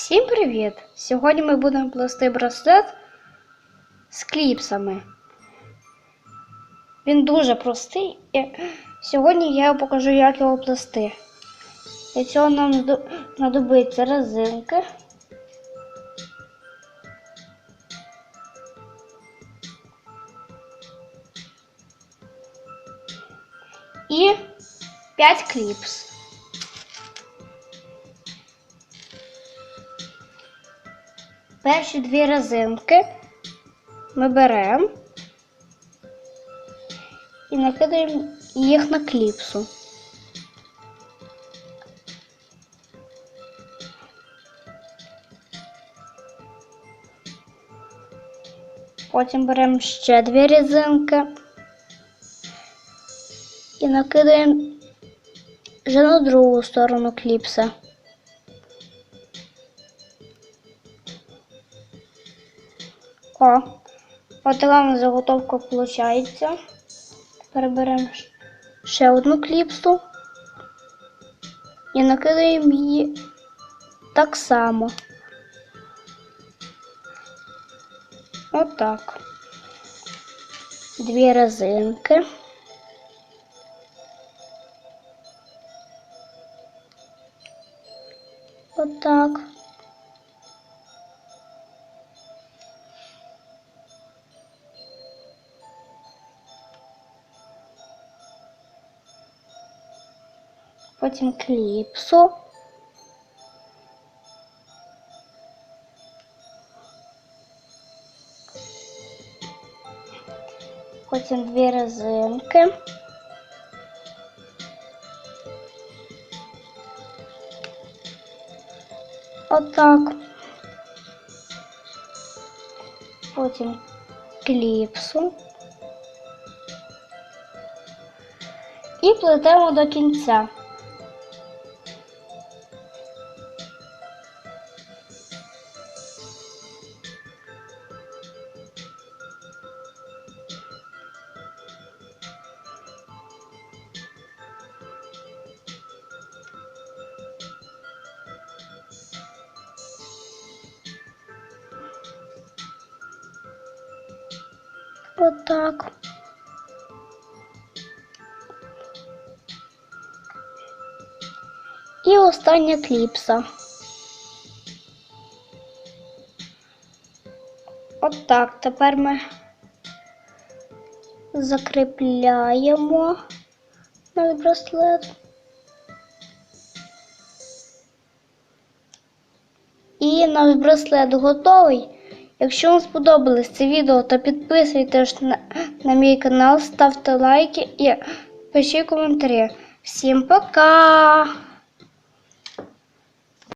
Всім привіт! Сьогодні ми будемо плести браслет з кліпсами. Він дуже простий і сьогодні я покажу, як його плести. Для цього нам знадобиться резинки. І 5 кліпс. Перші дві резинки ми беремо і накидаємо їх на кліпсу. Потім беремо ще дві резинки і накидаємо вже на другу сторону кліпса. О, от така заготовка виходить. Тепер беремо ще одну кліпсу і накидаємо її так само. Отак. Дві резинки. Отак. Потім кліпсу. Потім дві резинки. Отак. Потім кліпсу. І плетемо до кінця. Отак. І остання кліпса. Отак. Тепер ми закріпляємо наш браслет. І наш браслет готовий. Якщо вам сподобалось це відео, то підписуйтесь на, на мій канал, ставте лайки і пишіть коментарі. Всім пока!